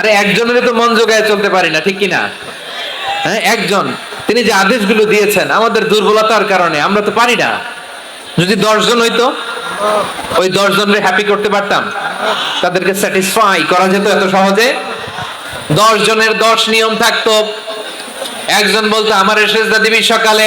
আরে একজনের তো মন জোগায় চলতে পারি না, ঠিক কি না হ্যাঁ একজন। তিনি যে আদেশগুলো দিয়েছেন, আমাদের দুর্বলতার কারণে, আমরা তো পারি না। যদি দশজন হইতো, ওই দশ জনের হ্যাপি করতে পারতাম। তাদেরকে স্যাটিসফাই করা যেত এত সহজে। দশ জনের দশ নিয়ম থাকতো। একজন বলতো, আমার সেজদা দিবি সকালে।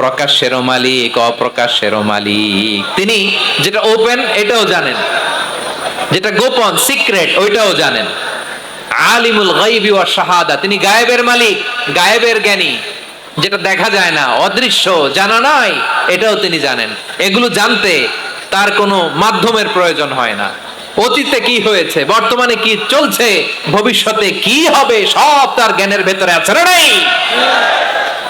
প্রকাশ্যের মালিক অপ্রকাশ্যের মালিক। তিনি যেটা ওপেন এটাও জানেন। যেটা গোপন সিক্রেট ওইটাও জানেন। আলিমুল গায়বি ওয়াশ শাহাদা, তিনি গায়েবের মালিক, গায়েবের জ্ঞানী। যেটা দেখা যায় না, অদৃশ্য, জানা নাই, এটাও তিনি জানেন। এগুলো জানতে তার কোনো মাধ্যমের প্রয়োজন হয় না। অতীতে কি হয়েছে, বর্তমানে কি চলছে, ভবিষ্যতে কি হবে, সব তার জ্ঞানের ভেতরে আছে না নাই?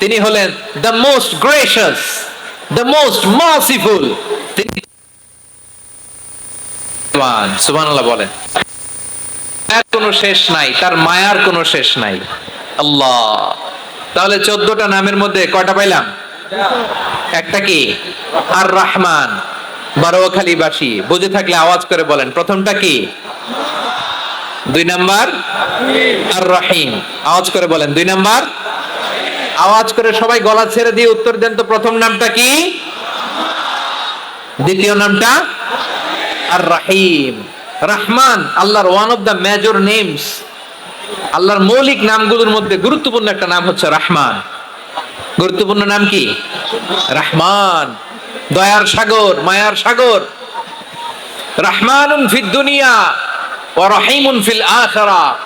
তিনি হলেন the most gracious the most merciful তিনি সুবহানাল্লাহ বলেন। কোনো শেষ নাই, তার মায়ার কোনো শেষ নাই। আল্লাহ। তাহলে চোদ্দটা নামের মধ্যে কয়টা পাইলাম? একটা কি? আর রহমান। বারোখালীবাসী বুঝে থাকলে আওয়াজ করে বলেন। প্রথমটা কি? দুই নাম্বার? আর রহিম। আওয়াজ করে বলেন। দুই নাম্বার? আওয়াজ করে সবাই গলা ছেড়ে দিয়ে উত্তর দেন তো প্রথম নামটা কি? দ্বিতীয় নামটা? আর রাহিম রহমান, আল্লাহর one of the major names আল্লাহর মৌলিক নামগুলোর মধ্যে গুরুত্বপূর্ণ একটা নাম হচ্ছে রহমান। গুরুত্বপূর্ণ নাম কি? রহমান। দয়ার সাগর, মায়ার সাগর। রহমানুন ফিদ দুনিয়া ও রহিমুন ফিল আখিরা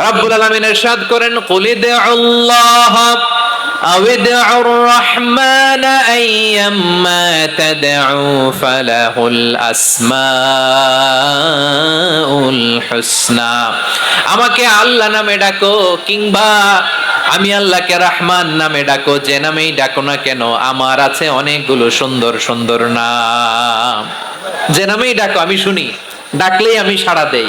রব্বুল আলামিন ইরশাদ করেন কুলিদ আল্লাহ أو ادعوا الرحمن أيما تدعوا فله الأسماء الحسنى আমাকে আল্লাহ নামে ডাকো কিংবা আমি আল্লাহকে রহমান নামে ডাকো যে নামেই ডাকো না কেন আমার আছে অনেকগুলো সুন্দর সুন্দর নাম যে নামেই ডাকো আমি শুনি ডাকলেই আমি সাড়া দেই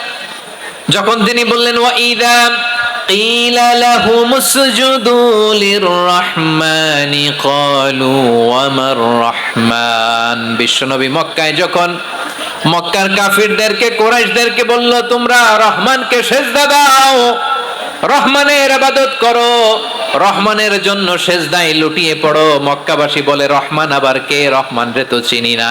যখন তিনি বললেন ওয়া ইদা قيل لهم اسجدوا للرحمن قالوا وما الرحمن বিশ্বনবী মক্কায় যখন মক্কার কাফিরদেরকে কোরাইশদেরকে বলল তোমরা রহমানকে সেজদা দাও রহমানের ইবাদত করো রহমানের জন্য সেজদায় লুটিয়ে পড়ো মক্কাবাসী বলে রহমান আবার কে রহমান রে তো চিনি না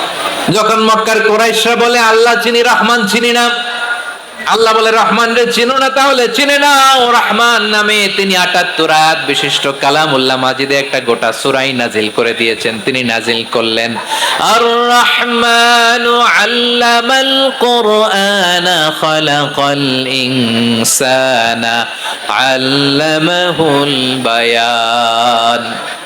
যখন মক্কার কোরাইশরা বলে, আল্লাহ চিনি, রহমান চিনি না। আল্লাহ বলে, রহমান রে, চিনো না তাহলে? চিনে না ও রহমান নামে। তিনি আটাত্তর আয়াত বিশিষ্ট কালাম কালামুল্লাহ মাজিদে একটা গোটা সুরাই নাজিল করে দিয়েছেন। তিনি নাজিল করলেন আর রহমান আল্লামাল কোরআন খালাকাল ইনসানা আল্লামাহুল বায়ান।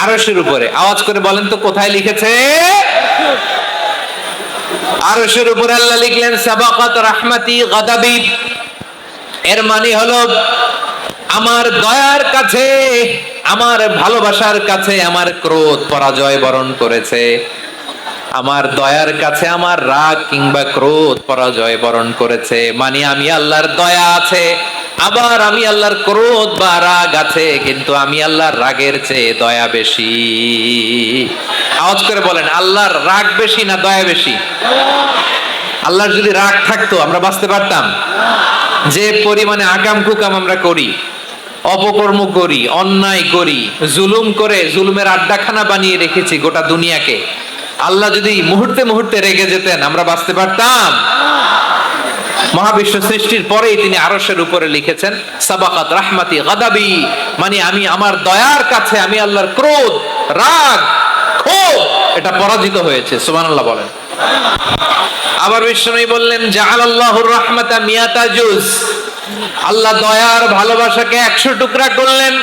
আরশের উপরে। আওয়াজ করে বলেন তো, কোথায় লিখেছে? আরশের উপরে আল্লাহ লিখলেন, সাবাকাত রাহমাতি গাদাবি। এর মানে হলো, আমার দয়ার কাছে, আমার ভালোবাসার কাছে আমার ক্রোধ, পরাজয় বরণ করেছে। আমার দয়ার কাছে আমার রাগ কিংবা ক্রোধ পরাজয় বরণ করেছে। মানে আমি আল্লাহর দয়া আছে, আবার আমি আল্লাহর ক্রোধ বা রাগ আছে, কিন্তু আমি আল্লাহর রাগের চেয়ে দয়া বেশি। আওয়াজ করে বলেন, আল্লাহর রাগ বেশি না দয়া বেশি? আল্লাহর যদি রাগ থাকতো, আমরা বাঁচতে পারতাম। যে পরিমাণে আকাম কুকাম আমরা করি, অপকর্ম করি, অন্যায় করি, জুলুম করে, জুলুমের আড্ডাখানা বানিয়ে রেখেছি গোটা দুনিয়াকে। আল্লাহ যদি মুহূর্তে মুহূর্তে রেগে যেতেন, আমরা বাঁচতে পারতাম। মহাবিশ্ব সৃষ্টির পরেই তিনি উপরে লিখেছেন, সাবাকাত রাহমাতি গাদাবি মানে আমি আমার দয়ার কাছে, আমি আল্লাহর ক্রোধ, রাগ, ক্ষোভ, এটা পরাজিত হয়েছে। সুবহানাল্লাহ বলেন। আবার বিষ্ণু বললেন জাহাল রাহমাতা মিয়াতা আল্লাহ দয়ার ভালোবাসাকে একশো টুকরা করলেন।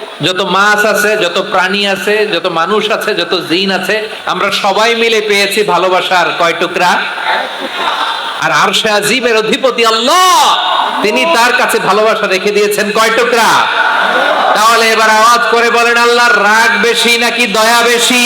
যত মাছ আছে, যত প্রাণী আছে, যত মানুষ আছে, যত জিন আছে, আমরা সবাই মিলে পেয়েছি ভালোবাসার কয় টুকরা? আর আরশে আজিমের অধিপতি আল্লাহ, তিনি তার কাছে ভালোবাসা রেখে দিয়েছেন কয় টুকরা? তাহলে এবার আওয়াজ করে বলেন আল্লাহ রাগ বেশি নাকি দয়া বেশি?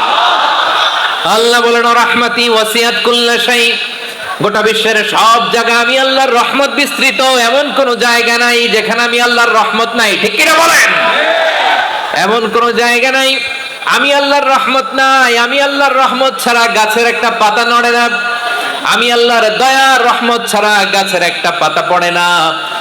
আল্লাহ বলেন রহমতি ওয়াসিয়াত কুল্লা শাই গোটা বিশ্বের সব জায়গা আমি আল্লাহর রহমত বিস্তৃত, এমন কোন জায়গা নাই যেখানে আমি আল্লাহর রহমত নাই। ঠিক কিনা বলেন? এমন কোন জায়গা নাই, আমি আল্লাহর রহমত নাই, আমি আল্লাহর রহমত ছাড়া গাছের একটা পাতা নড়ে না। আমি আল্লাহর দয়া রহমত ছাড়া গাছের একটা পাতা পড়ে না।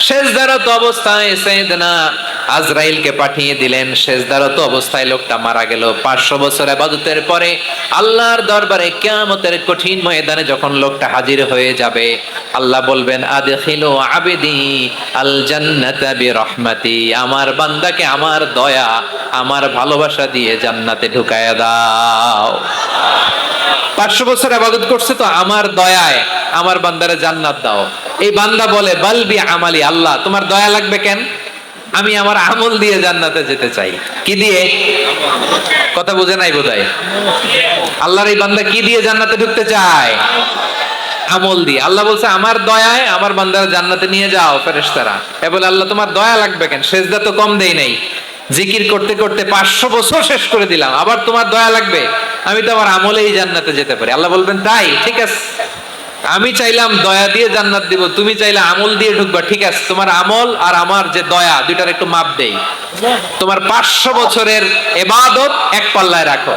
শেষদারত অবস্থায় সেদনা আজরাইলকে পাঠিয়ে দিলেন। শেষদারত অবস্থায় লোকটা মারা গেল। পাঁচশো বছর আবাদতের পরে আল্লাহর দরবারে কেয়ামতের কঠিন ময়দানে যখন লোকটা হাজির হয়ে যাবে, আল্লাহ বলবেন, আদখিলু আবেদি আল জান্নাতা বিরহমাতি। আমার বান্দাকে আমার দয়া, আমার ভালোবাসা দিয়ে জান্নাতে ঢুকায়া দাও। পাঁচশো বছর আবাদত করছে তো আমার দয়ায় আমার বান্দারে জান্নাত দাও। এই বান্দা বলে বালবি আমালি, আল্লাহ, তোমার দয়া লাগবে কেন? আমি আমার আমল দিয়ে জান্নাতে যেতে চাই। কি দিয়ে? কথা বুঝে নাই বোধহয়? আল্লাহর এই বান্দা কি দিয়ে জান্নাতে ঢুকতে চায়? আমল দিয়ে। আল্লাহ বলছে, আমার দয়ায় আমার বান্দারা জান্নাতে নিয়ে যাও ফেরেশতারা। এ বলে, আল্লাহ, তোমার দয়া লাগবে কেন? সেজদা তো কম দেই নাই। জিকির করতে করতে পাঁচশো বছর শেষ করে দিলাম। আবার তোমার দয়া লাগবে, আমি তো আমার আমলেই জান্নাতে যেতে পারি। আল্লাহ বলবেন, তাই, ঠিক আছে। আমি চাইলাম দয়া দিয়ে জান্নাত দিব, তুমি চাইলে আমল দিয়ে ঢুকবা, ঠিক আছে। তোমার আমল আর আমার যে দয়া, দুইটার একটু মাপ দেই। তোমার পাঁচশো বছরের এবাদত এক পাল্লায় রাখো।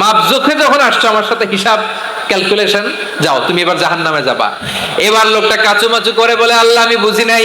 মাপ চোখে যখন আসছো আমার সাথে হিসাব ক্যালকুলেশন যাও, তুমি এবার জাহান নামে যাবা। এবার লোকটা কাচুমাচু করে বলে, আল্লাহ, আমি বুঝি নাই।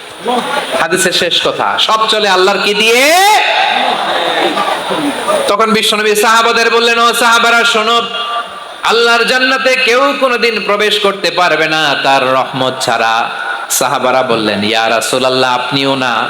হাদিসের শেষ কথা। সব চলে আল্লাহর কি দিয়ে? তখন বিশ্বনবী সাহাবাদের বললেন, ও সাহাবারা, শোনো, আল্লাহর জান্নাতে কেউ কোনোদিন প্রবেশ করতে পারবে না তার রহমত ছাড়া। সাহাবারা বললেন, ইয়া রাসূলুল্লাহ, আপনিও না।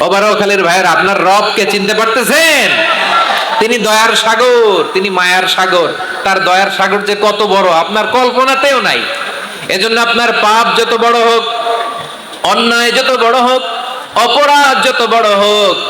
ওবারখালের ভাইয়ের আপনার রবকে চিনতে পারতেছেন? তিনি দয়ার সাগর, তিনি মায়ার সাগর। তার দয়ার সাগর যে কত বড়, আপনার কল্পনাতেও নাই। এজন্য আপনার পাপ যত বড় হোক, অন্যায় যত বড় হোক, অপরাধ যত বড় হোক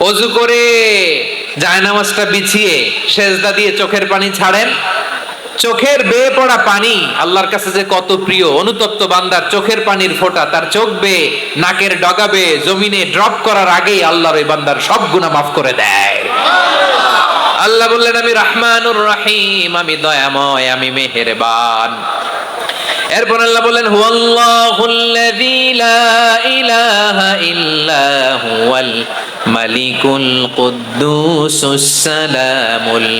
অজু করে জায়নামাজটা বিছিয়ে সেজদা দিয়ে চোখের পানি ছাড়েন। চোখের বেয়ে পড়া পানি আল্লাহর কাছে যে কত প্রিয়, অনুতপ্ত বান্দার চোখের পানির ফোঁটা, তার চোখ বেয়ে, নাকের ডগা বেয়ে, জমিনে ড্রপ করার আগেই আল্লাহর ওই বান্দার সব গুণা মাফ করে দেয়। আল্লাহ বললেন, আমি রহমানুর রহিম, আমি দয়াময়, আমি মেহেরবান। এরপর আল্লাহ বলেন হুয়াল্লাহুল্লাযী লা ইলাহা ইল্লা হুয়াল মালিকুল কুদ্দুসুস সালামুল